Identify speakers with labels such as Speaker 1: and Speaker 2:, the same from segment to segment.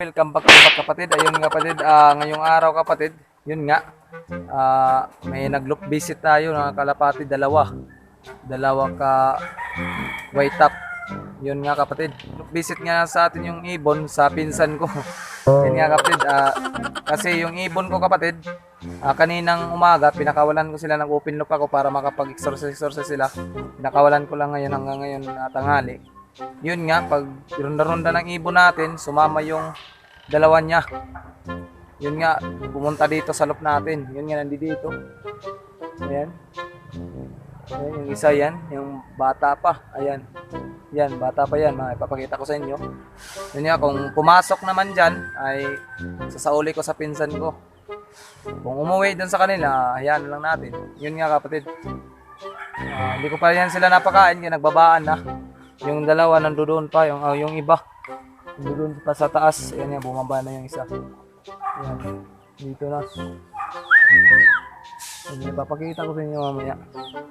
Speaker 1: Welcome back, back kapatid. Ayun nga kapatid, ah, ngayong araw kapatid, yun nga, ah, may nag-look visit tayo ng kalapati dalawa. Dalawa ka white top. Yun nga kapatid. Look visit nga sa atin yung ibon sa pinsan ko. yun nga kapatid, ah, kasi yung ibon ko kapatid, ah, kaninang umaga, pinakawalan ko sila ng open loop ako para makapag-exercise-exercise sila. Pinakawalan ko lang ngayon hanggang ngayon na tanghali yun nga, pag ronda-ronda ng ibon natin, sumama yung dalawa niya. Yun nga, pumunta dito sa loop natin. Yun nga, nandito. Ayan. Ayan, yung isa yan, yung bata pa. Ayan. Yan, bata pa yan. Mga ipapakita ko sa inyo. Yun nga, kung pumasok naman dyan, ay sasauli ko sa pinsan ko. Kung umuwi dun sa kanila, hayaan lang natin. Yun nga kapatid. Ah, hindi ko pa yan sila napakain, kaya nagbabaan na. Yung dalawa nandoon pa, yung, ah, yung iba. Nandoon pa sa taas. Ayan yan, bumaba na yung isa. Ayan. Dito na. Ayan, ipapakita ko sa inyo mamaya.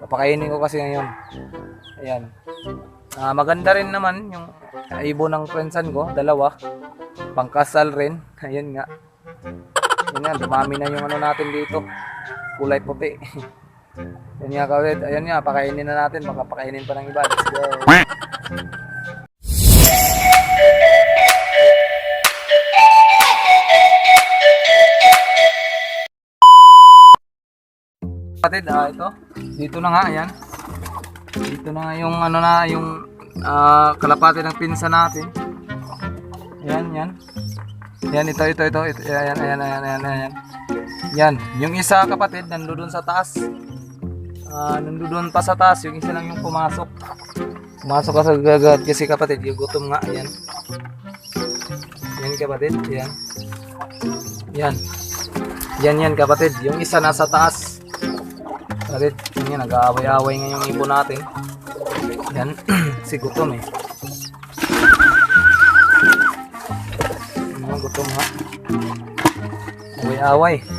Speaker 1: Papakainin ko kasi ngayon. Ayan. Ah, maganda rin naman yung ibon ng prinsan ko, dalawa. Pangkasal rin. Ayan nga. Ayan dumami na yung ano natin dito. Kulay puti. Ayan nga kawit. Ayan nga, pakainin na natin. Baka pakainin pa ng iba. Let's go. Kapatid, ah, ito. Dito na nga, ayan. Dito na nga yung ano na, yung ah, kalapati ng pinsa natin. Ayan, yan. Yan, ito, ito, ito. ito. Ayan, ayan, ayan, ayan, ayan. Yan. Yung isa kapatid, nandoon sa taas. Ah, nandoon pa sa taas. Yung isa lang yung pumasok. Pumasok ka sa gagad kasi kapatid, yung gutom nga. Ayan. Yan kapatid, ayan. Yan. Yan yan kapatid. Yung isa nasa taas. Kapatid, yun yan, nag-aaway-aaway nga yung ibon natin. Yan, si gutom eh. Yan, gutom ha. Away-away.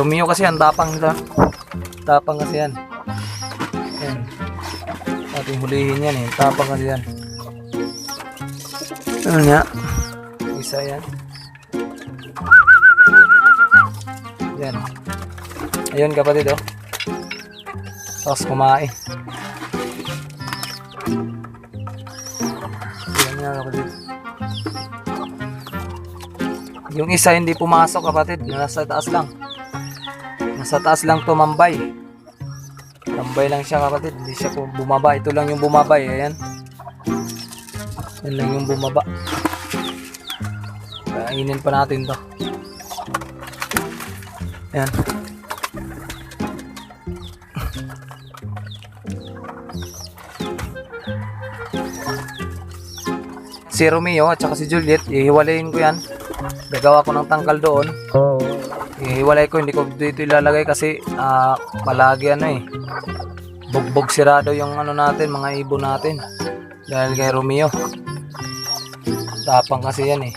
Speaker 1: Romeo kasi yan, tapang nila. Tapang kasi yan. Yan. Ating hulihin yan eh, tapang kasi yan. Ano nga? Isa yan. Yan. Ayun kapatid oh. Tapos kumain. Yan nga kapatid. Yung isa hindi pumasok kapatid. Nasa taas lang. Nasa taas lang tumambay. Tambay lang siya kapatid. Hindi siya pu- bumaba. Ito lang yung bumabay. Ayan. Yan lang yung bumaba. Kainin pa natin to. Yan. Si Romeo at saka si Juliet, ihiwalayin ko yan. Gagawa ko ng tangkal doon. Ihiwalay ko, hindi ko dito ilalagay kasi ah, palagi ano eh. Bugbog sirado yung ano natin, mga ibon natin. Dahil kay Romeo. Tapang kasi yan eh.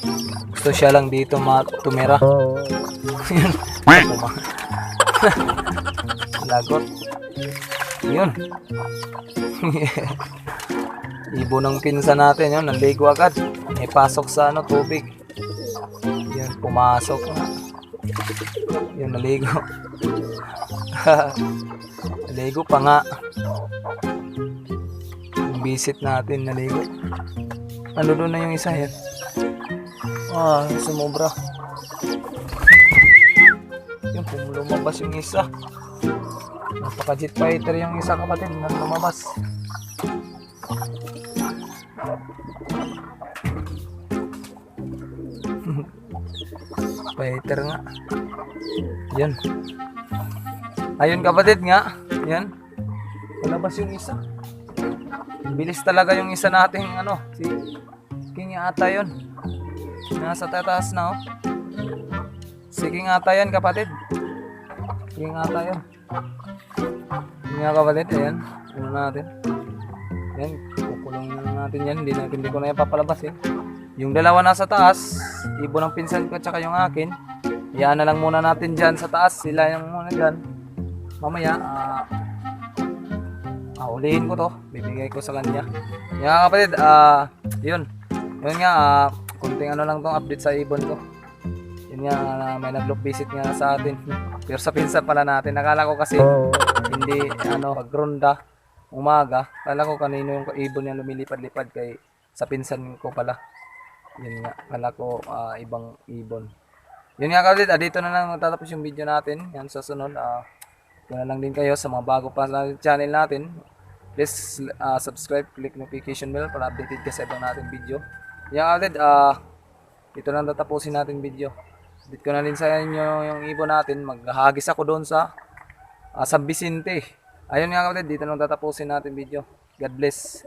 Speaker 1: Gusto siya lang dito ma- tumira. Yun. Puma- Lagot. Yun. Ibon ng pinsa natin yun. Naligo agad. May pasok sa ano, tubig. Yun, pumasok na. Yun, naligo. naligo pa nga. Yung visit natin, naligo. Ano doon na yung isa yan? Ah, sumobra. Yun, kung lumabas yung isa. Napaka-jet fighter yung isa kapatid na lumabas. Fighter nga. Yan. Ayun kapatid nga. Yan. Lumabas yung isa. Bilis talaga yung isa nating ano, si King ata yun. Nasa tataas na oh. Si King ata yan kapatid. King ata yun. Nga kapatid, ayan. Ano natin. Yan, kukulong na natin yan. Hindi, na, hindi ko na yan papalabas eh. Yung dalawa nasa taas, ibo ng pinsan ko tsaka yung akin. Iyaan na lang muna natin dyan sa taas. Sila yung muna dyan. Mamaya, ah, ah, Paulihin ko to. Bibigay ko sa kanya. Yung mga kapatid, ah, yun. Yun nga, ah, kunting ano lang tong update sa ibon ko. Yun nga, ah, may nag-look visit nga sa atin. Pero sa pinsan pala natin. Nakala ko kasi hindi, ano, pagronda, umaga. Kala ko kanino yung ibon niya lumilipad-lipad kay sa pinsan ko pala. Yun nga, kala ko ah, ibang ibon. Yun nga kapatid, ah, dito na lang matatapos yung video natin. Yan sa sunod. Ah, kung na lang din kayo sa mga bago pa sa channel natin. Please ah, subscribe, click notification bell para updated ka sa ibang natin video. Yan kapatid, ah, dito lang tatapusin natin video. Dito ko na din sa inyo yung ibon natin. Maghahagis ako doon sa ah, San Vicente. Ayun nga kapatid, dito lang tatapusin natin video. God bless.